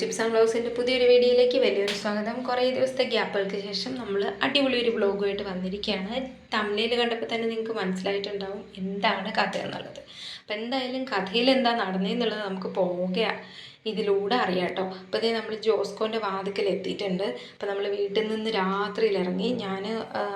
Tips and ബ്ലോഗ്സിന്റെ പുതിയൊരു വീഡിയോയിലേക്ക് വലിയൊരു സ്വാഗതം. കുറേ ദിവസത്തെ ഗ്യാപ്പുകൾക്ക് ശേഷം നമ്മൾ അടിപൊളി ഒരു ബ്ലോഗുമായിട്ട് വന്നിരിക്കുകയാണ്. തമിഴിൽ കണ്ടപ്പോൾ തന്നെ നിങ്ങൾക്ക് മനസ്സിലായിട്ടുണ്ടാവും എന്താണ് കഥ എന്നുള്ളത്. അപ്പം എന്തായാലും കഥയിൽ എന്താ നടന്നതെന്നുള്ളത് നമുക്ക് പോവുകയാണ് ഇതിലൂടെ അറിയാം കേട്ടോ അപ്പോൾ ഇതേ നമ്മൾ ജോസ്കോന്റെ വാതിക്കൽ എത്തിയിട്ടുണ്ട് അപ്പോൾ നമ്മൾ വീട്ടിൽ നിന്ന് രാത്രിയിൽ ഇറങ്ങി ഞാൻ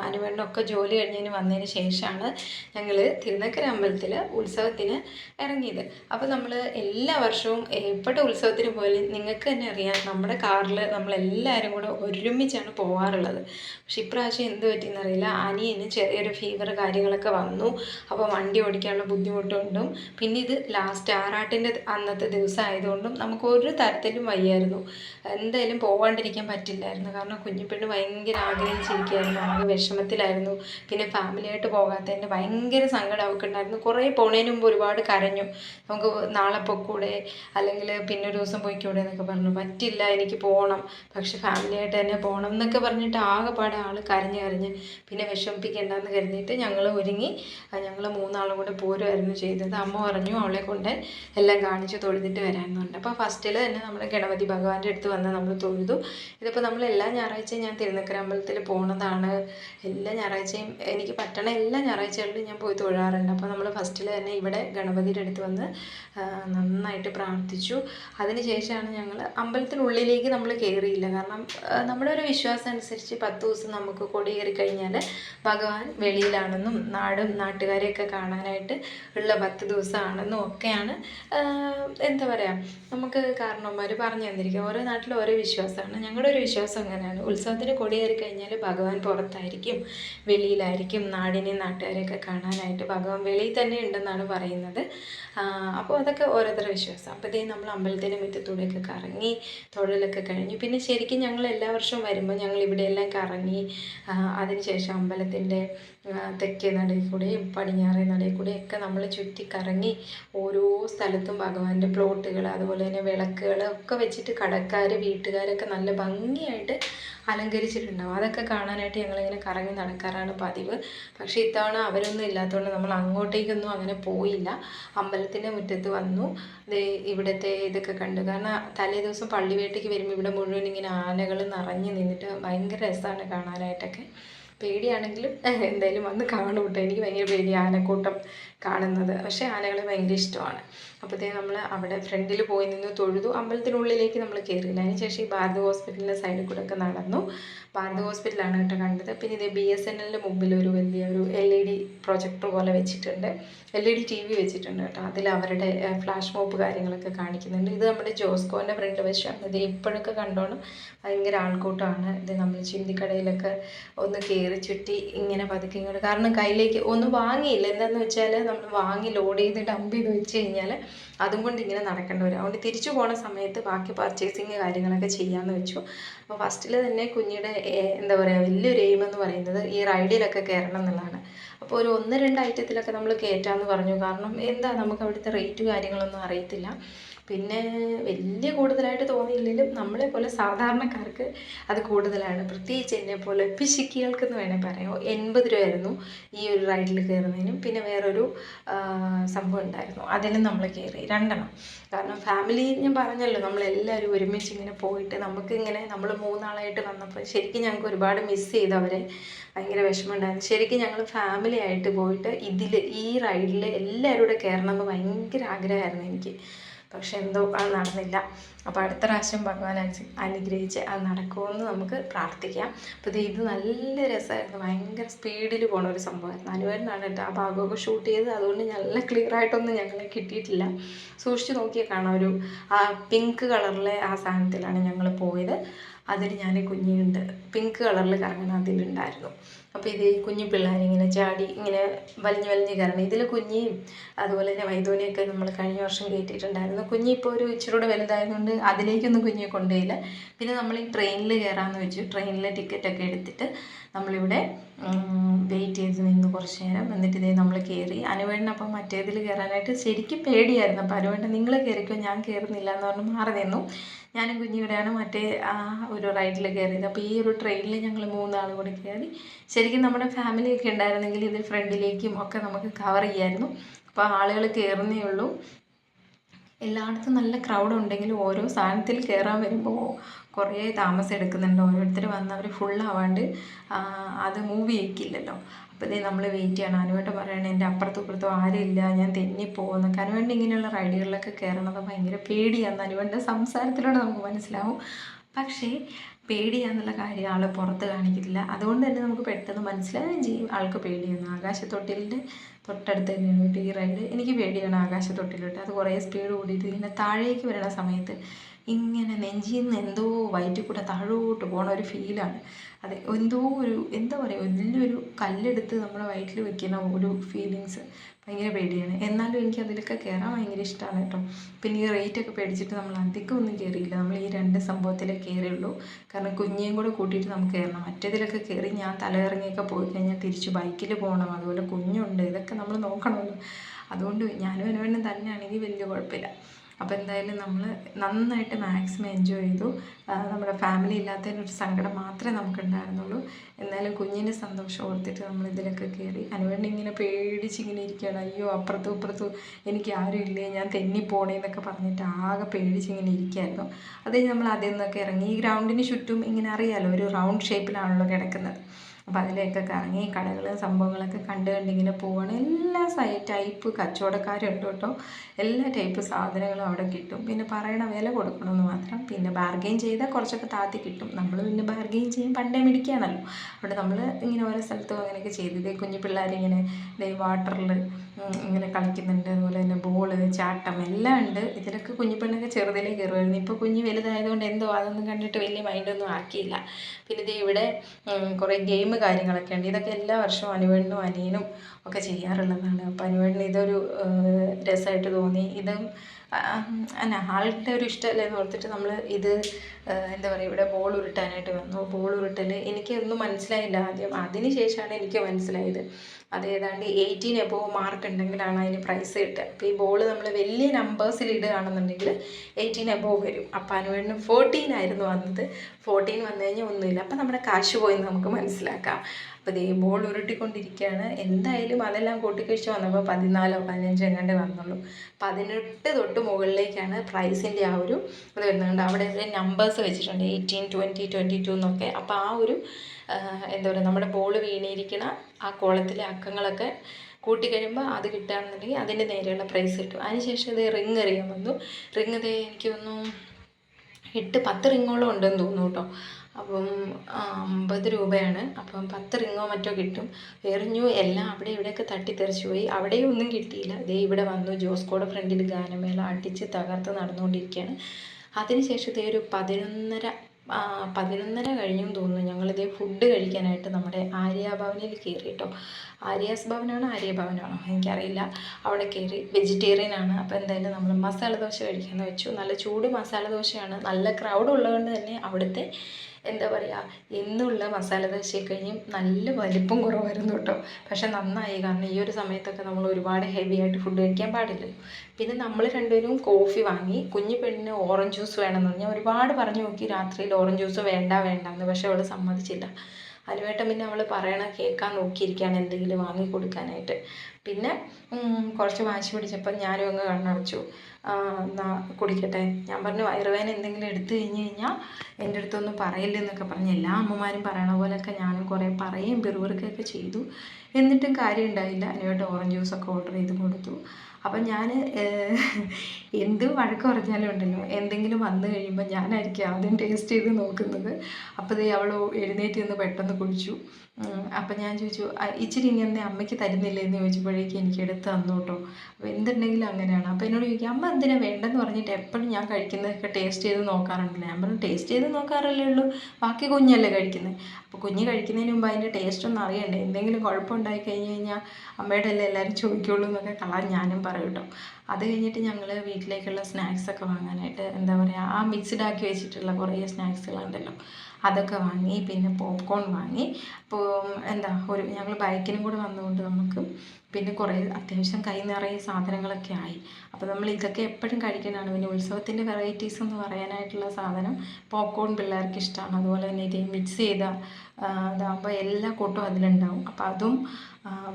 അനുവേണ്ടൊക്കെ ജോലി കഴിഞ്ഞതിന് വന്നതിന് ശേഷമാണ് ഞങ്ങൾ തിരുനക്കര അമ്പലത്തിൽ ഉത്സവത്തിന് ഇറങ്ങിയത്. അപ്പോൾ നമ്മൾ എല്ലാ വർഷവും എപ്പോഴും ഉത്സവത്തിന് പോലും നിങ്ങൾക്ക് തന്നെ അറിയാം നമ്മുടെ കാറിൽ നമ്മളെല്ലാവരും കൂടെ ഒരുമിച്ചാണ് പോകാറുള്ളത് പക്ഷെ ഇപ്രാവശ്യം എന്ത് പറ്റിയെന്നറിയില്ല അനിയന് ചെറിയൊരു ഫീവർ കാര്യങ്ങളൊക്കെ വന്നു. അപ്പോൾ വണ്ടി ഓടിക്കാനുള്ള ബുദ്ധിമുട്ടുകൊണ്ടും പിന്നെ ഇത് ലാസ്റ്റ് ആറാട്ടിന്റെ അന്നത്തെ ദിവസം ആയതുകൊണ്ടും നമുക്ക് ഒരു തരത്തിലും വയ്യായിരുന്നു. എന്തായാലും പോകാണ്ടിരിക്കാൻ പറ്റില്ലായിരുന്നു. കാരണം കുഞ്ഞിപ്പെണ്ണ് ഭയങ്കര ആഗ്രഹിച്ചിരിക്കുകയായിരുന്നു. ആകെ വിഷമത്തിലായിരുന്നു. പിന്നെ ഫാമിലിയായിട്ട് പോകാത്തതിന്റെ ഭയങ്കര സങ്കടം അവൾക്ക് ഉണ്ടായിരുന്നു കുറേ പോണതിന് മുമ്പ് ഒരുപാട് കരഞ്ഞു. നമുക്ക് നാളെ പൊക്കൂടെ അല്ലെങ്കിൽ പിന്നെ ഒരു ദിവസം പോയിക്കൂടെ എന്നൊക്കെ പറഞ്ഞു. പറ്റില്ല എനിക്ക് പോകണം പക്ഷെ ഫാമിലിയായിട്ട് തന്നെ പോകണം എന്നൊക്കെ പറഞ്ഞിട്ട് ആകെപ്പാടെ ആൾ കരഞ്ഞ് കരഞ്ഞ് പിന്നെ വിഷമിപ്പിക്കേണ്ടെന്ന് കരുതിയിട്ട് ഞങ്ങൾ ഒരുങ്ങി. ഞങ്ങൾ മൂന്നാളും കൂടെ പോരുമായിരുന്നു ചെയ്തത്. അമ്മ പറഞ്ഞു അവളെ കൊണ്ട് എല്ലാം കാണിച്ച് തൊഴുതിട്ട് വരാമെന്നുണ്ട് അപ്പോൾ ഫസ്റ്റിൽ തന്നെ നമ്മൾ ഗണപതി ഭഗവാന്റെ അടുത്ത് വന്ന് നമ്മൾ തൊഴുതു. ഇതിപ്പോൾ നമ്മൾ എല്ലാ ഞായറാഴ്ചയും ഞാൻ തിരുനക്കര അമ്പലത്തിൽ പോണതാണ്. എല്ലാ ഞായറാഴ്ചയും എനിക്ക് പറ്റണ എല്ലാ ഞായറാഴ്ചകളിലും ഞാൻ പോയി തൊഴാറുണ്ട്. അപ്പോൾ നമ്മൾ ഫസ്റ്റിൽ തന്നെ ഇവിടെ ഗണപതിയുടെ അടുത്ത് വന്ന് നന്നായിട്ട് പ്രാർത്ഥിച്ചു. അതിനുശേഷമാണ് ഞങ്ങൾ അമ്പലത്തിനുള്ളിലേക്ക് നമ്മൾ കയറിയില്ല കാരണം നമ്മുടെ ഒരു വിശ്വാസം അനുസരിച്ച് പത്ത് ദിവസം നമുക്ക് കൊടി കയറി കഴിഞ്ഞാൽ ഭഗവാൻ വെളിയിലാണെന്നും നാടും നാട്ടുകാരെയൊക്കെ കാണാനായിട്ട് ഉള്ള പത്ത് ദിവസമാണെന്നും ഒക്കെയാണ് എന്താ പറയുക നമുക്ക് കാരണവന്മാർ പറഞ്ഞു തന്നിരിക്കുക ഓരോ നാട്ടിലും ഓരോ വിശ്വാസമാണ്. ഞങ്ങളുടെ ഒരു വിശ്വാസം അങ്ങനെയാണ്. ഉത്സവത്തിന് കൊടിയേറി കഴിഞ്ഞാൽ ഭഗവാൻ പുറത്തായിരിക്കും വെളിയിലായിരിക്കും നാടിനെയും നാട്ടുകാരെയൊക്കെ കാണാനായിട്ട് ഭഗവാൻ വെളിയിൽ തന്നെ ഉണ്ടെന്നാണ് പറയുന്നത്. അപ്പോൾ അതൊക്കെ ഓരോരുത്തരുടെ വിശ്വാസം. അപ്പോൾ ഇതേ നമ്മൾ അമ്പലത്തിന്റെ മുറ്റത്തൂടെയൊക്കെ കറങ്ങി തൊഴിലൊക്കെ കഴിഞ്ഞു. പിന്നെ ശരിക്കും ഞങ്ങൾ എല്ലാ വർഷവും വരുമ്പോൾ ഞങ്ങൾ ഇവിടെയെല്ലാം കറങ്ങി ആ, അതിനുശേഷം അമ്പലത്തിന്റെ തെക്കേ നടയിൽ കൂടെയും പടിഞ്ഞാറേ നടയിൽ കൂടെയും ഒക്കെ നമ്മൾ ചുറ്റി കറങ്ങി ഓരോ സ്ഥലത്തും ഭഗവാന്റെ പ്ലോട്ടുകൾ അതുപോലെ തന്നെ വിളക്കുകൾ ഒക്കെ വെച്ചിട്ട് കടക്കാർ വീട്ടുകാരൊക്കെ നല്ല ഭംഗിയായിട്ട് അലങ്കരിച്ചിട്ടുണ്ടാവും. അതൊക്കെ കാണാനായിട്ട് ഞങ്ങളിങ്ങനെ കറങ്ങി നടക്കാറാണ് പതിവ്. പക്ഷേ ഇത്തവണ അവരൊന്നും ഇല്ലാത്തതുകൊണ്ട് നമ്മൾ അങ്ങോട്ടേക്കൊന്നും അങ്ങനെ പോയില്ല. അമ്പലത്തിന്റെ മുറ്റത്ത് വന്നു. ഇവിടുത്തെ ഇതൊക്കെ കണ്ടു. കാരണം തലേ ദിവസം പള്ളിവേട്ടയ്ക്ക് വരുമ്പോൾ ഇവിടെ മുഴുവൻ ഇങ്ങനെ ആനകൾ നിറഞ്ഞു നിന്നിട്ട് ഭയങ്കര രസമാണ് കാണാനായിട്ടൊക്കെ. പേടിയാണെങ്കിലും എന്തായാലും വന്ന് കാണും കേട്ടോ എനിക്ക് ഭയങ്കര പേടി ആനക്കൂട്ടം. കാണുന്നത്. പക്ഷേ ആനകളെ ഭയങ്കര ഇഷ്ടമാണ്. അപ്പോഴത്തേക്ക് നമ്മൾ അവിടെ ഫ്രണ്ടിൽ പോയി നിന്ന് തൊഴുതു അമ്പലത്തിനുള്ളിലേക്ക് നമ്മൾ കയറിയില്ല അതിനുശേഷം ഈ ഭാരത് ഹോസ്പിറ്റലിന്റെ സൈഡിൽ കൂടെ ഒക്കെ നടന്നു. ഭാരത് ഹോസ്പിറ്റലാണ് കേട്ടോ കണ്ടത്. പിന്നെ ഇത് ബി എസ് എൻ എല്ലിന്റെ മുമ്പിൽ ഒരു വലിയ ഒരു എൽ ഇ ഡി പ്രൊജക്ടർ പോലെ വെച്ചിട്ടുണ്ട്. L E D T V വെച്ചിട്ടുണ്ട് കേട്ടോ. അതിൽ അവരുടെ ഫ്ലാഷ് മോപ്പ് കാര്യങ്ങളൊക്കെ കാണിക്കുന്നുണ്ട്. ഇത് നമ്മുടെ ജോസ്കോന്റെ ഫ്രണ്ട് വശമാണ് ഇത് ഇപ്പോഴൊക്കെ കണ്ടോണം. ഭയങ്കര ആൾക്കൂട്ടമാണ് ഇത് നമ്മൾ ചിന്തിക്കടയിലൊക്കെ ഒന്ന് കയറി ചുറ്റി ഇങ്ങനെ പതുക്കെ ഇങ്ങോട്ട്. കാരണം കയ്യിലേക്ക് ഒന്നും വാങ്ങിയില്ല. എന്താണെന്ന് വെച്ചാൽ നമ്മൾ വാങ്ങി ലോഡ് ചെയ്ത് ഡംപ് ചെയ്ത് വെച്ച് കഴിഞ്ഞാൽ അതും കൊണ്ട് ഇങ്ങനെ നടക്കേണ്ടി വരും. അതുകൊണ്ട് തിരിച്ചു പോണ സമയത്ത് ബാക്കി പർച്ചേസിങ് കാര്യങ്ങളൊക്കെ ചെയ്യാമെന്ന് വെച്ചു. അപ്പോൾ ഫസ്റ്റിൽ തന്നെ കുഞ്ഞിയുടെ എന്താ പറയുക വലിയൊരു എയിം എന്ന് പറയുന്നത് ഈ റൈഡിലൊക്കെ കയറണം എന്നുള്ളതാണ്. അപ്പോൾ ഒരു ഒന്ന് രണ്ട് ഐറ്റത്തിലൊക്കെ നമ്മൾ കയറ്റാമെന്ന് പറഞ്ഞു. കാരണം എന്താ നമുക്ക് അവിടുത്തെ റേറ്റ് കാര്യങ്ങളൊന്നും അറിയത്തില്ല. പിന്നെ വലിയ കൂടുതലായിട്ട് തോന്നിയില്ലെങ്കിലും നമ്മളെ പോലെ സാധാരണക്കാർക്ക് അത് കൂടുതലാണ്. പ്രത്യേകിച്ച് എന്നെ പോലെ പിശുക്കികൾക്ക് എന്ന് വേണേൽ പറയാം. എൺപത് രൂപയായിരുന്നു ഈ ഒരു റൈഡിൽ കയറുന്നതിനും പിന്നെ വേറൊരു സംഭവം ഉണ്ടായിരുന്നു. അതിലും നമ്മൾ കയറി രണ്ടെണ്ണം. കാരണം ഫാമിലി ഞാൻ പറഞ്ഞല്ലോ നമ്മളെല്ലാവരും ഒരുമിച്ച് ഇങ്ങനെ പോയിട്ട് നമുക്കിങ്ങനെ നമ്മൾ മൂന്നാളായിട്ട് വന്നപ്പോൾ ശരിക്കും ഞങ്ങൾക്ക് ഒരുപാട് മിസ് ചെയ്തു അവരെ. ഭയങ്കര വിഷമമുണ്ടായിരുന്നു. ശരിക്കും ഞങ്ങൾ ഫാമിലി ആയിട്ട് പോയിട്ട് ഇതിൽ ഈ റൈഡിൽ എല്ലാവരും കൂടെ കയറണം എന്ന് ഭയങ്കര ആഗ്രഹമായിരുന്നു എനിക്ക്. പക്ഷെ എന്തോ അത് നടന്നില്ല. അപ്പോൾ അടുത്ത പ്രാവശ്യം ഭഗവാൻ അനു അനുഗ്രഹിച്ച് അത് നടക്കുമെന്ന് നമുക്ക് പ്രാർത്ഥിക്കാം. അപ്പോൾ ഇത് നല്ല രസമായിരുന്നു. ഭയങ്കര സ്പീഡിൽ പോണ ഒരു സംഭവമായിരുന്നു. അനുവേട്ടനാണ് കേട്ടോ ആ ഭാഗമൊക്കെ ഷൂട്ട് ചെയ്ത് അതുകൊണ്ട് നല്ല ക്ലിയർ ആയിട്ടൊന്നും ഞങ്ങളെ കിട്ടിയിട്ടില്ല. സൂക്ഷിച്ച് നോക്കിയാൽ കാണാം. ഒരു പിങ്ക് കളറിലെ ആ സാധനത്തിലാണ് ഞങ്ങൾ പോയത്. അതിൽ ഞാൻ കുഞ്ഞുണ്ട് പിങ്ക് കളറിൽ കറങ്ങുന്ന അതിലുണ്ടായിരുന്നു. അപ്പോൾ ഇത് കുഞ്ഞു പിള്ളേരിങ്ങനെ ചാടി ഇങ്ങനെ വലിഞ്ഞ് വലിഞ്ഞ് കയറണം ഇതിൽ കുഞ്ഞിയും അതുപോലെ തന്നെ വൈദ്യുനെയൊക്കെ നമ്മൾ കഴിഞ്ഞ വർഷം കയറ്റിയിട്ടുണ്ടായിരുന്നു. കുഞ്ഞി ഇപ്പോൾ ഒരു ഇച്ചിരി കൂടെ വലുതായതുകൊണ്ട് അതിലേക്കൊന്നും കുഞ്ഞിയെ കൊണ്ടുപോയില്ല. പിന്നെ നമ്മൾ ഈ ട്രെയിനിൽ കയറാമെന്ന് വെച്ചു. ട്രെയിനിലെ ടിക്കറ്റൊക്കെ എടുത്തിട്ട് നമ്മളിവിടെ വെയിറ്റ് ചെയ്ത് നിന്ന് കുറച്ച് നേരം എന്നിട്ട് ഇതേ നമ്മൾ കയറി അനുവേട്ടനപ്പം മറ്റേതിൽ കയറാനായിട്ട് ശരിക്കും പേടിയായിരുന്നു. അപ്പോൾ അനുവേണ്ട നിങ്ങൾ കയറിക്കോ ഞാൻ കയറുന്നില്ല എന്ന് പറഞ്ഞ് മാറി നിന്നു. ഞാനും കുഞ്ഞിവിടെയാണ് മറ്റേ ആ ഒരു റൈഡിൽ കയറിയത് അപ്പോൾ ഈ ഒരു ട്രെയിനിൽ ഞങ്ങൾ മൂന്നാൾ കൂടെ കയറി ശരിക്കും നമ്മുടെ ഫാമിലിയൊക്കെ ഉണ്ടായിരുന്നെങ്കിൽ ഇത് ഫ്രണ്ടിലേക്കും ഒക്കെ നമുക്ക് കവർ ചെയ്യായിരുന്നു. അപ്പോൾ ആളുകൾ കയറുന്നേ ഉള്ളൂ. എല്ലായിടത്തും നല്ല ക്രൗഡ് ഉണ്ടെങ്കിലും ഓരോ സാധനത്തിൽ കയറാൻ വരുമ്പോൾ കുറേ താമസം എടുക്കുന്നുണ്ട്. ഓരോരുത്തർ വന്ന് അവർ ഫുള്ളാവാണ്ട് അത് മൂവ് ചെയ്യിക്കില്ലല്ലോ. അപ്പോൾ ഇതേ നമ്മൾ വെയിറ്റ് ചെയ്യണം. അനുവേട്ട പറയണേ എന്റെ അപ്പുറത്തും ഇപ്പുറത്തും ആരുമില്ല. ഞാൻ തെന്നിപ്പോകുന്നു അനുവേണ്ടി ഇങ്ങനെയുള്ള റൈഡുകളിലൊക്കെ കയറണത് ഭയങ്കര പേടിയാണെന്ന് അനുവേണ്ട സംസാരത്തിലൂടെ നമുക്ക് മനസ്സിലാവും. പക്ഷേ പേടിയാന്നുള്ള കാര്യം ആൾ പുറത്ത് കാണിക്കത്തില്ല. അതുകൊണ്ട് തന്നെ നമുക്ക് പെട്ടെന്ന് മനസ്സിലാവുകയും ചെയ്യും. ആൾക്ക് പേടിയാണ് ആകാശത്തൊട്ടിലിന്റെ തൊട്ടടുത്ത് തന്നെയാണ് കേട്ടോ റൈഡ് എനിക്ക് പേടിയാണ് ആകാശത്തൊട്ടിലിട്ട്. അത് കുറേ സ്പീഡ് കൂടിയിട്ട് ഇങ്ങനെ താഴേക്ക് വരുന്ന സമയത്ത് ഇങ്ങനെ നെഞ്ചിൽ നിന്ന് എന്തോ വയറ്റിൽ കൂടെ താഴോട്ട് പോണ ഒരു ഫീലാണ് അതെ എന്തോ ഒരു എന്താ പറയുക വലിയൊരു കല്ലെടുത്ത് നമ്മുടെ വയറ്റിൽ വെക്കുന്ന ഒരു ഫീലിങ്സ് ഭയങ്കര പേടിയാണ്. എന്നാലും എനിക്ക് അതിലൊക്കെ കയറാൻ ഭയങ്കര ഇഷ്ടമാണ് കേട്ടോ. പിന്നെ ഈ റേറ്റൊക്കെ പേടിച്ചിട്ട് നമ്മൾ അധികം ഒന്നും കയറിയില്ല നമ്മൾ ഈ രണ്ട് സംഭവത്തിലേ കയറിയുള്ളൂ കാരണം കുഞ്ഞിയും കൂടെ കൂട്ടിയിട്ട് നമുക്ക് കയറണം മറ്റേതിലൊക്കെ കയറി ഞാൻ തലയിറങ്ങിയൊക്കെ പോയി കഴിഞ്ഞാൽ തിരിച്ച് ബൈക്കിൽ പോകണം അതുപോലെ കുഞ്ഞുണ്ട്. ഇതൊക്കെ നമ്മൾ നോക്കണമല്ലോ. അതുകൊണ്ട് ഞാനും എന്നെ തന്നെയാണെങ്കിൽ വലിയ കുഴപ്പമില്ല. അപ്പോൾ എന്തായാലും നമ്മൾ നന്നായിട്ട് മാക്സിമം എൻജോയ് ചെയ്തു. നമ്മുടെ ഫാമിലി ഇല്ലാത്തതിന്റെ ഒരു സങ്കടം മാത്രമേ നമുക്ക് ഉണ്ടായിരുന്നുള്ളൂ എന്നാലും കുഞ്ഞിന്റെ സന്തോഷം ഓർത്തിട്ട് നമ്മൾ ഇതിലൊക്കെ കയറി അനുവേണ്ടി ഇങ്ങനെ പേടിച്ച് ഇങ്ങനെ ഇരിക്കുകയാണ്. അയ്യോ അപ്പുറത്തും ഇപ്പുറത്തും എനിക്ക് ആരും ഇല്ലേ? ഞാൻ തെന്നിപ്പോണേ എന്നൊക്കെ പറഞ്ഞിട്ട് ആകെ പേടിച്ച് പേടിച്ചിങ്ങനെ ഇരിക്കുകയായിരുന്നു. അത് നമ്മൾ അതിൽ നിന്നൊക്കെ ഇറങ്ങി. ഈ ഗ്രൗണ്ടിന് ചുറ്റും ഇങ്ങനെ അറിയാലോ ഒരു റൗണ്ട് ഷേപ്പിലാണല്ലോ കിടക്കുന്നത്. അപ്പോൾ അതിലേക്ക് കറങ്ങി കടകളും സംഭവങ്ങളൊക്കെ കണ്ട് കണ്ടിങ്ങനെ പോവാണ്. എല്ലാ സൈ ടൈപ്പ് കച്ചവടക്കാരുണ്ട് കേട്ടോ. എല്ലാ ടൈപ്പ് സാധനങ്ങളും അവിടെ കിട്ടും. പിന്നെ പറയണ വില കൊടുക്കണമെന്ന് മാത്രം. പിന്നെ ബാർഗെയിൻ ചെയ്താൽ കുറച്ചൊക്കെ താത്തി കിട്ടും. നമ്മൾ പിന്നെ ബാർഗെയിൻ ചെയ്യും. പണ്ടേ മിടിക്കുകയാണല്ലോ അവിടെ നമ്മൾ ഇങ്ങനെ ഓരോ സ്ഥലത്തും അങ്ങനെയൊക്കെ ചെയ്തത് കുഞ്ഞു പിള്ളേരിങ്ങനെ വാട്ടറിൽ ഇങ്ങനെ കളിക്കുന്നുണ്ട്. അതുപോലെ തന്നെ ബോൾ ചാട്ടം എല്ലാം ഉണ്ട്. ഇതിലൊക്കെ കുഞ്ഞു പെണ്ണൊക്കെ ചെറുതിലേ കയറുമായിരുന്നു ഇപ്പോൾ കുഞ്ഞ് വലുതായതുകൊണ്ട് എന്തോ അതൊന്നും കണ്ടിട്ട് വലിയ മൈൻഡൊന്നും ആക്കിയില്ല. പിന്നെ ഇത് ഇവിടെ കുറേ ഗെയിം കാര്യങ്ങളൊക്കെ ഉണ്ട് ഇതൊക്കെ എല്ലാ വർഷവും അനുവേണ്ണും അനിയനും ഒക്കെ ചെയ്യാറുള്ളതാണ്. അപ്പോൾ അനുവേണ്ണന് ഇതൊരു രസമായിട്ട് തോന്നി. ഇതും അല്ല ആളുടെ ഒരു ഇഷ്ടമല്ലേ എന്ന് ഓർത്തിട്ട് നമ്മൾ ഇത് എന്താ പറയുക ഇവിടെ ബോൾ ഉരുട്ടാനായിട്ട് വന്നു. ബോൾ ഉരുട്ടൽ എനിക്കൊന്നും മനസ്സിലായില്ല ആദ്യം. അതിന് ശേഷമാണ് എനിക്ക് മനസ്സിലായത്. അത് ഏതാണ്ട് എയ്റ്റീൻ എബോവ് മാർക്ക് ഉണ്ടെങ്കിലാണ് അതിന് പ്രൈസ് കിട്ടുക. അപ്പോൾ ഈ ബോൾ നമ്മൾ വലിയ നമ്പേഴ്സിൽ ഇടുകയാണെന്നുണ്ടെങ്കിൽ എയ്റ്റീൻ എബോവ് വരും. അപ്പോൾ അനുവേണ്ടി ഫോർട്ടീൻ ആയിരുന്നു വന്നത്. ഫോർട്ടീൻ വന്നു കഴിഞ്ഞാൽ ഒന്നുമില്ല. അപ്പോൾ നമ്മുടെ കാശ് പോയെന്ന് നമുക്ക് മനസ്സിലാക്കാം. അപ്പോൾ ദേ ബോൾ ഉരുട്ടിക്കൊണ്ടിരിക്കുകയാണ് എന്തായാലും അതെല്ലാം കൂട്ടിക്കഴിച്ച് വന്നപ്പോൾ പതിനാലോ പതിനഞ്ചോ എങ്ങാണ്ട് വന്നുള്ളൂ. പതിനെട്ട് തൊട്ട് മുകളിലേക്കാണ് പ്രൈസിന്റെ ആ ഒരു ഇത് വരുന്നുണ്ട് അവിടെ നമ്പേഴ്സ് വെച്ചിട്ടുണ്ട്. എയ്റ്റീൻ ട്വന്റി ട്വന്റി ടു എന്നൊക്കെ. അപ്പോൾ ആ ഒരു എന്താ പറയുക നമ്മുടെ ബോൾ വീണിരിക്കുന്ന ആ കോളത്തിലെ അക്കങ്ങളൊക്കെ കൂട്ടിക്കഴിയുമ്പോൾ അത് കിട്ടുകയാണെന്നുണ്ടെങ്കിൽ അതിന്റെ നേരെയുള്ള പ്രൈസ് കിട്ടും. അതിനുശേഷം ഇത് റിങ് എറിയാൻ വന്നു. റിങ് ഇത് എനിക്ക് തോന്നുന്നു എട്ട് പത്ത് റിങ്ങോളം ഉണ്ടെന്ന് തോന്നുന്നു കേട്ടോ. അപ്പം അമ്പത് രൂപയാണ്. അപ്പം പത്ത് റിങ്ങോ മറ്റോ കിട്ടും. എറിഞ്ഞു എല്ലാം അവിടെ ഇവിടെയൊക്കെ തട്ടിത്തെറിച്ച് പോയി. അവിടെയും ഒന്നും കിട്ടിയില്ല. ദേ ഇവിടെ വന്നു. ജോസ്കോയുടെ ഫ്രണ്ടിൽ ഗാനമേള അടിച്ച് തകർത്ത് നടന്നുകൊണ്ടിരിക്കുകയാണ്. അതിനുശേഷം ഇതേ ഒരു പതിനൊന്നര പതിനൊന്നര കഴിഞ്ഞും തോന്നുന്നു. ഞങ്ങളിതേ ഫുഡ് കഴിക്കാനായിട്ട് നമ്മുടെ ആര്യാഭവനിൽ കയറി കേട്ടോ. ആര്യാസ് ഭവനാണോ? ആര്യഭവനാണോ എനിക്കറിയില്ല. അവിടെ കയറി. വെജിറ്റേറിയൻ ആണ്. അപ്പോൾ എന്തായാലും നമ്മൾ മസാല ദോശ കഴിക്കാമെന്ന് വെച്ചു. നല്ല ചൂട് മസാല ദോശയാണ്. നല്ല ക്രൗഡ് ഉള്ളതുകൊണ്ട് തന്നെ അവിടുത്തെ എന്താ പറയുക എന്നുള്ള മസാല ദോശയെ കഴിഞ്ഞും നല്ല വലിപ്പം കുറവായിരുന്നു കേട്ടോ. പക്ഷെ നന്നായി. കാരണം ഈ ഒരു സമയത്തൊക്കെ നമ്മൾ ഒരുപാട് ഹെവി ആയിട്ട് ഫുഡ് കഴിക്കാൻ പാടില്ലല്ലോ. പിന്നെ നമ്മൾ രണ്ടുപേരും കോഫി വാങ്ങി. കുഞ്ഞു പെണ്ണിന് ഓറഞ്ച് ജ്യൂസ് വേണമെന്ന് ഞാൻ ഒരുപാട് പറഞ്ഞു നോക്കി രാത്രിയിൽ ഓറഞ്ച് ജ്യൂസ് വേണ്ട വേണ്ട എന്ന് പക്ഷെ അവൾ സമ്മതിച്ചില്ല. അനുവേട്ടൻ പിന്നെ അവൾ പറയണ കേൾക്കാൻ നോക്കിയിരിക്കുകയാണ് എന്തെങ്കിലും വാങ്ങി കൊടുക്കാനായിട്ട് പിന്നെ കുറച്ച് വാശി പിടിച്ചപ്പോൾ ഞാനും അങ്ങ് കണ്ണടച്ചു. എന്നാൽ കുടിക്കട്ടെ. ഞാൻ പറഞ്ഞു വയറുവേദന എന്തെങ്കിലും എടുത്തു കഴിഞ്ഞു കഴിഞ്ഞാൽ എന്റെ അടുത്തൊന്നും പറയില്ലെന്നൊക്കെ പറഞ്ഞു എല്ലാ അമ്മമാരും പറയണ പോലെയൊക്കെ ഞാനും കുറേ പറയും പിറുപിറുക്കൊക്കെ ചെയ്തു. എന്നിട്ടും കാര്യം ഉണ്ടായില്ല അനുവേട്ടൻ ഓറഞ്ച് ജ്യൂസൊക്കെ ഓർഡർ ചെയ്ത് കൊടുത്തു. അപ്പം ഞാൻ എന്ത് വഴക്ക് പറഞ്ഞാലും ഉണ്ടല്ലോ. എന്തെങ്കിലും വന്നു കഴിയുമ്പോൾ ഞാനായിരിക്കും ആദ്യം ടേസ്റ്റ് ചെയ്ത് നോക്കുന്നത്. അപ്പോൾ ദേ അവൾ എഴുന്നേറ്റ് നിന്ന് പെട്ടെന്ന് കുഴിച്ചു അപ്പം ഞാൻ ചോദിച്ചു ഇച്ചിരി ഇങ്ങനെ അമ്മയ്ക്ക് തരുന്നില്ലേ എന്ന് ചോദിച്ചപ്പോഴേക്കും എനിക്ക് എടുത്ത് തന്നു കേട്ടോ അപ്പോൾ എന്തുണ്ടെങ്കിലും അങ്ങനെയാണ്. അപ്പോൾ എന്നോട് ചോദിക്കും അമ്മ എന്തിനാ വേണ്ടെന്ന് പറഞ്ഞിട്ട് എപ്പോഴും ഞാൻ കഴിക്കുന്നതൊക്കെ ടേസ്റ്റ് ചെയ്ത് നോക്കാറുണ്ടല്ലോ? ഞാൻ പറഞ്ഞു ടേസ്റ്റ് ചെയ്ത് നോക്കാറല്ലേ ഉള്ളൂ. ബാക്കി കുഞ്ഞല്ലേ കഴിക്കുന്നത് അപ്പോൾ കുഞ്ഞ് കഴിക്കുന്നതിന് മുമ്പ് അതിന്റെ ടേസ്റ്റ് ഒന്നും അറിയണ്ടേ. എന്തെങ്കിലും കുഴപ്പമുണ്ടായി കഴിഞ്ഞ് കഴിഞ്ഞാൽ അമ്മയുടെ അല്ലേ എല്ലാവരും ചോദിക്കുള്ളൂ എന്നൊക്കെ കളാൻ ഞാനും പറയും കേട്ടോ അത് കഴിഞ്ഞിട്ട് ഞങ്ങൾ വീട്ടിലേക്കുള്ള സ്നാക്സൊക്കെ വാങ്ങാനായിട്ട് എന്താ പറയുക ആ മിക്സ്ഡ് ആക്കി വെച്ചിട്ടുള്ള കുറേ സ്നാക്സുകളുണ്ടല്ലോ അതൊക്കെ വാങ്ങി പിന്നെ പോപ്കോൺ വാങ്ങി. അപ്പോൾ എന്താ ഒരു ഞങ്ങൾ ബൈക്കിനും കൂടെ വന്നുകൊണ്ട് നമുക്ക് പിന്നെ കുറേ അത്യാവശ്യം കൈ നിറയെ സാധനങ്ങളൊക്കെ ആയി. അപ്പോൾ നമ്മൾ ഇതൊക്കെ എപ്പോഴും കഴിക്കാനാണ് പിന്നെ ഉത്സവത്തിന്റെ വെറൈറ്റീസ് എന്ന് പറയാനായിട്ടുള്ള സാധനം പോപ്കോൺ പിള്ളേർക്ക് ഇഷ്ടമാണ് അതുപോലെ തന്നെ ഇത് മിക്സ് ചെയ്ത ഇതാകുമ്പോൾ എല്ലാ കൂട്ടും അതിലുണ്ടാവും. അപ്പോൾ അതും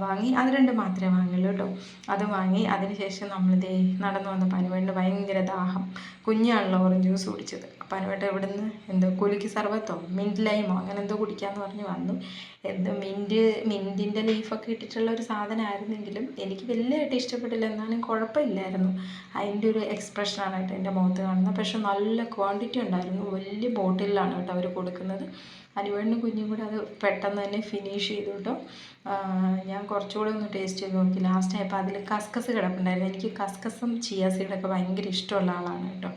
വാങ്ങി. അത് രണ്ട് മാത്രമേ വാങ്ങുള്ളൂ കേട്ടോ. അത് വാങ്ങി. അതിന് ശേഷം നമ്മളിത് നടന്നു വന്നപ്പോൾ അനുവേണ്ട ഭയങ്കര ദാഹം. കുഞ്ഞാണല്ലോ ഓറഞ്ച് ജ്യൂസ് കുടിച്ചത്. അപ്പോൾ എവിടെ ഇവിടുന്ന് എന്തോ കുലുക്കി സർബത്തോ? മിന്റ് ലൈമോ അങ്ങനെ എന്തോ കുടിക്കാമെന്ന് പറഞ്ഞ് വന്നു. എന്തോ മിന്റ് മിന്റിന്റെ ലീഫൊക്കെ ഇട്ടിട്ടുള്ള ഒരു സാധനമായിരുന്നെങ്കിലും എനിക്ക് വലിയതായിട്ട് ഇഷ്ടപ്പെട്ടില്ല. എന്നാലും കുഴപ്പമില്ലായിരുന്നു. അതിന്റെ ഒരു എക്സ്പ്രഷനാണ് കേട്ടോ എന്റെ മുഖത്ത് കാണുന്നത്. പക്ഷെ നല്ല ക്വാണ്ടിറ്റി ഉണ്ടായിരുന്നു. വലിയ ബോട്ടിലാണ് കേട്ടോ അവർ കൊടുക്കുന്നത്. അനുവേണ്ണും കുഞ്ഞും കൂടെ അത് പെട്ടെന്ന് തന്നെ ഫിനിഷ് ചെയ്തു കേട്ടോ. ഞാൻ കുറച്ചുകൂടെ ഒന്ന് ടേസ്റ്റ് ചെയ്ത് നോക്കി. ലാസ്റ്റ് ആയപ്പോൾ അതിൽ കസ്കസ് കിടപ്പുണ്ടായിരുന്നു. എനിക്ക് കസ്കസും ചിയ ഒക്കെ ഭയങ്കര ഇഷ്ടമുള്ള ആളാണ് കേട്ടോ.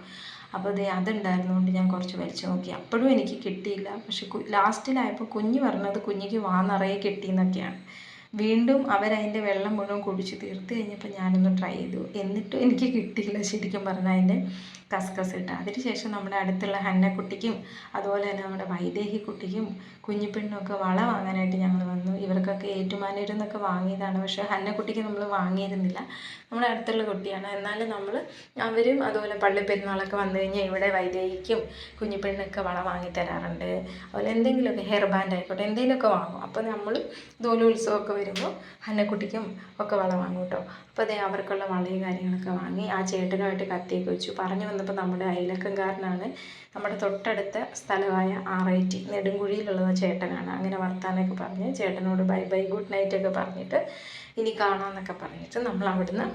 അപ്പോൾ ദേ അതുണ്ടായിരുന്നുകൊണ്ട് ഞാൻ കുറച്ച് വലിച്ചു നോക്കി. അപ്പോഴും എനിക്ക് കിട്ടിയില്ല. പക്ഷെ ലാസ്റ്റിലായപ്പോൾ കുഞ്ഞ് പറഞ്ഞത് കുഞ്ഞിക്ക് വാ നിറയെ കിട്ടിയെന്നൊക്കെയാണ് വീണ്ടും അവരതിന്റെ വെള്ളം മുഴുവൻ കുടിച്ച് തീർത്ത് കഴിഞ്ഞപ്പോൾ ഞാനൊന്ന് ട്രൈ ചെയ്തു. എന്നിട്ടും എനിക്ക് കിട്ടിയില്ല ശരിക്കും പറഞ്ഞാൽ അതിന്റെ കസ്കസ് ഇട്ട്. അതിനുശേഷം നമ്മുടെ അടുത്തുള്ള ഹന്നക്കുട്ടിക്കും അതുപോലെ തന്നെ നമ്മുടെ വൈദേഹി കുട്ടിക്കും കുഞ്ഞിപ്പെണ്ണൊക്കെ വള വാങ്ങാനായിട്ട് ഞങ്ങൾ വന്നു. ഇവർക്കൊക്കെ ഏറ്റുമാനൂരിൽ നിന്നൊക്കെ വാങ്ങിയതാണ്. പക്ഷേ ഹന്നക്കുട്ടിക്ക് നമ്മൾ വാങ്ങിയിരുന്നില്ല. നമ്മുടെ അടുത്തുള്ള കുട്ടിയാണ്. എന്നാലും നമ്മൾ അവരും അതുപോലെ പള്ളി പെരുന്നാളൊക്കെ വന്നു കഴിഞ്ഞാൽ ഇവിടെ വൈദേഹിക്കും കുഞ്ഞിപ്പെണ്ണൊക്കെ വള വാങ്ങി തരാറുണ്ട്. അതുപോലെ എന്തെങ്കിലുമൊക്കെ ഹെയർ ബാൻഡ് ആയിക്കോട്ടെ എന്തെങ്കിലുമൊക്കെ വാങ്ങും. അപ്പോൾ നമ്മൾ ഇതുപോലെ ഉത്സവമൊക്കെ വരുമ്പോൾ ഹന്നക്കുട്ടിക്കും ഒക്കെ വള വാങ്ങും കേട്ടോ. അപ്പോൾ അതേ അവർക്കുള്ള വളയും കാര്യങ്ങളൊക്കെ വാങ്ങി ആ ചേട്ടനുമായിട്ട് കത്തിയൊക്കെ വെച്ചു. പറഞ്ഞു വന്നപ്പോൾ നമ്മുടെ അയലക്കംകാരനാണ് നമ്മുടെ തൊട്ടടുത്ത സ്ഥലമായ ആർ ഐ ടി നെടുങ്കുഴിയിലുള്ള ചേട്ടനാണ്. അങ്ങനെ വർത്താനൊക്കെ പറഞ്ഞ് ചേട്ടനോട് ബൈ ബൈ ഗുഡ് നൈറ്റ് ഒക്കെ പറഞ്ഞിട്ട് ഇനി കാണാമെന്നൊക്കെ പറഞ്ഞിട്ട് നമ്മൾ അവിടുന്ന്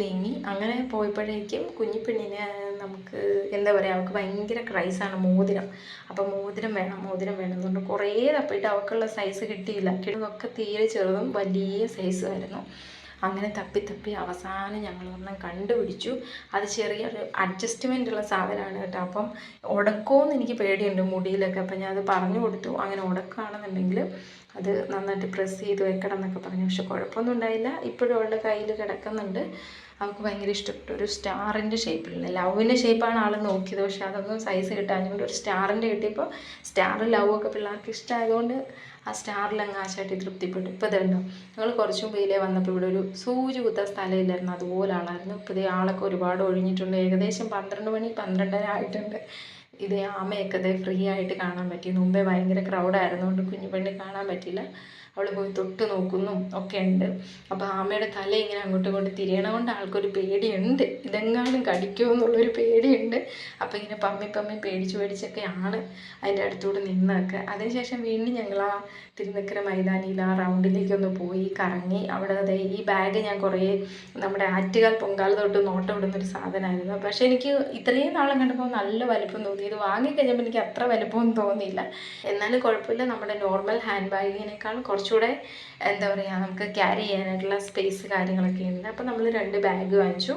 നീങ്ങി. അങ്ങനെ പോയപ്പോഴേക്കും കുഞ്ഞിപ്പെണ്ണിനെ നമുക്ക് എന്താ പറയുക അവൾക്ക് ഭയങ്കര ക്രൈസാണ് മോതിരം. അപ്പോൾ മോതിരം വേണം മോതിരം വേണം എന്നുകൊണ്ട് കുറേ തപ്പിയിട്ട് അവൾക്കുള്ള സൈസ് കിട്ടിയില്ല. കിടന്നൊക്കെ തീരെ ചെറുതും വലിയ സൈസുമായിരുന്നു അങ്ങനെ തപ്പി തപ്പി അവസാനം ഞങ്ങൾ ഒരെണ്ണം കണ്ടുപിടിച്ചു. അത് ചെറിയൊരു അഡ്ജസ്റ്റ്മെന്റ് ഉള്ള സാധനമാണ് കേട്ടോ. അപ്പം ഉടക്കമെന്ന് എനിക്ക് പേടിയുണ്ട് മുടിയിലൊക്കെ. അപ്പം ഞാൻ അത് പറഞ്ഞു കൊടുത്തു. അങ്ങനെ ഉടക്കുകയാണെന്നുണ്ടെങ്കിൽ അത് നന്നായിട്ട് പ്രസ് ചെയ്ത് വെക്കണം എന്നൊക്കെ പറഞ്ഞു. പക്ഷെ കുഴപ്പമൊന്നും ഉണ്ടായില്ല. ഇപ്പോഴും അവളുടെ കയ്യിൽ കിടക്കുന്നുണ്ട്. അവൾക്ക് ഭയങ്കര ഇഷ്ടപ്പെട്ടു. ഒരു സ്റ്റാറിന്റെ ഷേപ്പിലുള്ള ലവിന്റെ ഷേപ്പാണ് ആൾ നോക്കിയത്. പക്ഷെ അതൊന്നും സൈസ് കിട്ടാഞ്ഞുകൊണ്ട് ഒരു സ്റ്റാറിന്റെ കിട്ടിയപ്പോൾ സ്റ്റാർ ലവ് ഒക്കെ പിള്ളേർക്ക് ഇഷ്ടമായതുകൊണ്ട് ആ സ്റ്റാറിൽ അങ്ങ് ആശാട്ടി തൃപ്തിപ്പെട്ടു ഇപ്പോൾ ഇതുണ്ടോ ഞങ്ങൾ കുറച്ചും മുമ്പിലേ വന്നപ്പോൾ ഇവിടെ ഒരു സൂചി കുത്താൻ സ്ഥലമില്ലായിരുന്നു. അതുപോലെ ആളായിരുന്നു ഇപ്പോൾ ഇതേ ആളൊക്കെ ഒരുപാട് ഒഴിഞ്ഞിട്ടുണ്ട്. ഏകദേശം പന്ത്രണ്ട് മണി പന്ത്രണ്ടര ആയിട്ടുണ്ട്. ഇതേ ആമയൊക്കെ ഇതേ ഫ്രീ ആയിട്ട് കാണാൻ പറ്റി. മുമ്പേ ഭയങ്കര ക്രൗഡായിരുന്നുകൊണ്ട് കുഞ്ഞു പെണ്ണി കാണാൻ പറ്റിയില്ല. അവൾ പോയി തൊട്ട് നോക്കുന്നു. ഒക്കെ ഉണ്ട്. അപ്പോൾ ആമയുടെ തല ഇങ്ങനെ അങ്ങോട്ടും ഇങ്ങോട്ടും തിരിയണ കൊണ്ട് ആൾക്കൊരു പേടിയുണ്ട്. ഇതെങ്ങാനും കടിക്കുമോ എന്നുള്ളൊരു പേടിയുണ്ട്. അപ്പോൾ ഇങ്ങനെ പമ്മി പമ്മി പേടിച്ച് പേടിച്ചൊക്കെയാണ് അതിന്റെ അടുത്തൂടെ നിന്നൊക്കെ. അതിനുശേഷം വീണ്ടും ഞങ്ങൾ ആ തിരുനക്കര മൈതാനിയിൽ ആ റൗണ്ടിലേക്കൊന്ന് പോയി കറങ്ങി. അവിടെ അതെ ഈ ബാഗ് ഞാൻ കുറേ നമ്മുടെ ആറ്റുകാൽ പൊങ്കാല തൊട്ട് നോട്ടം ഇടുന്നൊരു സാധനമായിരുന്നു. പക്ഷേ എനിക്ക് ഇത്രയും നാളും കണ്ടപ്പോൾ നല്ല വലുപ്പം തോന്നി. ഇത് വാങ്ങിക്കഴിഞ്ഞപ്പോൾ എനിക്ക് അത്ര വലിപ്പമൊന്നും തോന്നിയില്ല. എന്നാലും കുഴപ്പമില്ല. നമ്മുടെ നോർമൽ ഹാൻഡ് ബാഗിനേക്കാൾ കുറച്ചുകൂടെ എന്താ പറയുക നമുക്ക് ക്യാരി ചെയ്യാനായിട്ടുള്ള സ്പേസ് കാര്യങ്ങളൊക്കെ ഉണ്ട്. അപ്പോൾ നമ്മൾ രണ്ട് ബാഗ് വാങ്ങിച്ചു.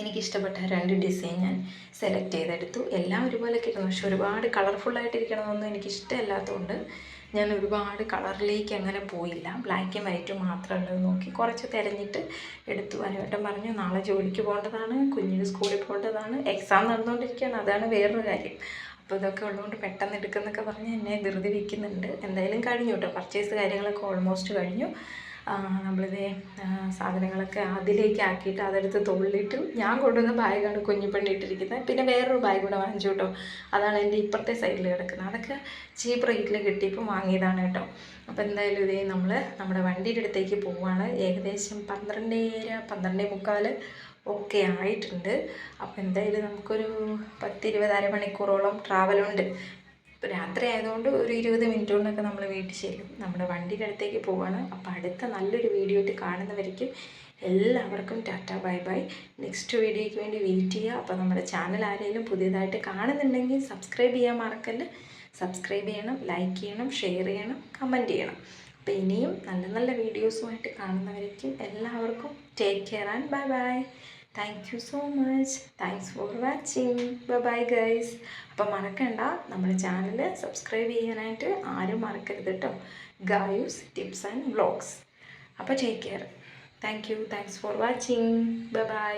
എനിക്കിഷ്ടപ്പെട്ട രണ്ട് ഡിസൈൻ ഞാൻ സെലക്ട് ചെയ്തെടുത്തു. എല്ലാം ഒരുപോലെയൊക്കെ ഇരുന്നു പക്ഷെ ഒരുപാട് കളർഫുള്ളായിട്ടിരിക്കണമെന്നൊന്നും എനിക്കിഷ്ടമല്ലാത്തതുകൊണ്ട് ഞാൻ ഒരുപാട് കളറിലേക്ക് അങ്ങനെ പോയില്ല. ബ്ലാക്ക് വൈറ്റും മാത്രമുള്ളത് നോക്കി കുറച്ച് തിരഞ്ഞിട്ട് എടുത്തു. അനുവേട്ടൻ പറഞ്ഞു നാളെ ജോലിക്ക് പോകേണ്ടതാണ്. കുഞ്ഞിന് സ്കൂളിൽ പോകേണ്ടതാണ്. എക്സാം നടന്നുകൊണ്ടിരിക്കുകയാണ്. അതാണ് വേറൊരു കാര്യം. അപ്പോൾ ഇതൊക്കെ ഉള്ളതുകൊണ്ട് പെട്ടെന്ന് എടുക്കുന്നൊക്കെ പറഞ്ഞ് എന്നെ ധൃതി വയ്ക്കുന്നുണ്ട് എന്തായാലും കഴിഞ്ഞു കേട്ടോ പർച്ചേസ് കാര്യങ്ങളൊക്കെ ഓൾമോസ്റ്റ് കഴിഞ്ഞു. നമ്മളിതേ സാധനങ്ങളൊക്കെ അതിലേക്ക് ആക്കിയിട്ട് അതെടുത്ത് തുള്ളിയിട്ട് ഞാൻ കൊണ്ടുവന്ന ബാഗാണ് കുഞ്ഞിപ്പെണ്ണി ഇട്ടിരിക്കുന്നത്. പിന്നെ വേറൊരു ബാഗ് കൂടെ വാങ്ങിച്ചു കേട്ടോ അതാണ് എന്റെ ഇപ്പുറത്തെ സൈഡിൽ കിടക്കുന്നത്. അതൊക്കെ ചീപ്പ് റേറ്റിൽ കിട്ടിയപ്പോൾ വാങ്ങിയതാണ് കേട്ടോ അപ്പോൾ എന്തായാലും ഇതേ നമ്മൾ നമ്മുടെ വണ്ടിയുടെ അടുത്തേക്ക് പോവുകയാണ് ഏകദേശം പന്ത്രണ്ടേര പന്ത്രണ്ടേ മുക്കാൽ ഒക്കെ ആയിട്ടുണ്ട്. അപ്പോൾ എന്തായാലും നമുക്കൊരു പത്തിരുപത് അരമണിക്കൂറോളം ട്രാവലുണ്ട് രാത്രി ആയതുകൊണ്ട് ഒരു ഇരുപത് മിനിറ്റ് കൊണ്ടൊക്കെ നമ്മൾ വീട്ടിൽ ചെല്ലും. നമ്മുടെ വണ്ടിയുടെ അടുത്തേക്ക് പോവാണ്. അപ്പോൾ അടുത്ത നല്ലൊരു വീഡിയോ ആയിട്ട് കാണുന്നവരേക്കും എല്ലാവർക്കും ടാറ്റ ബൈ ബൈ. നെക്സ്റ്റ് വീഡിയോയ്ക്ക് വേണ്ടി വെയിറ്റ് ചെയ്യുക. അപ്പോൾ നമ്മുടെ ചാനൽ ആരെങ്കിലും പുതിയതായിട്ട് കാണുന്നുണ്ടെങ്കിൽ സബ്സ്ക്രൈബ് ചെയ്യാൻ മറക്കല്ല. സബ്സ്ക്രൈബ് ചെയ്യണം ലൈക്ക് ചെയ്യണം ഷെയർ ചെയ്യണം കമന്റ് ചെയ്യണം. അപ്പോൾ ഇനിയും നല്ല നല്ല വീഡിയോസുമായിട്ട് കാണുന്നവരേക്കും. എല്ലാവർക്കും take care and bye bye thank you so much thanks for watching bye guys അപ്പം മറക്കണ്ട. നമ്മുടെ ചാനൽ സബ്സ്ക്രൈബ് ചെയ്യാനായിട്ട് ആരും മറക്കരുത് കേട്ടോ ഗായൂസ് ടിപ്സ് ആൻഡ് വ്ളോഗ്സ് അപ്പോൾ take care thank you thanks for watching bye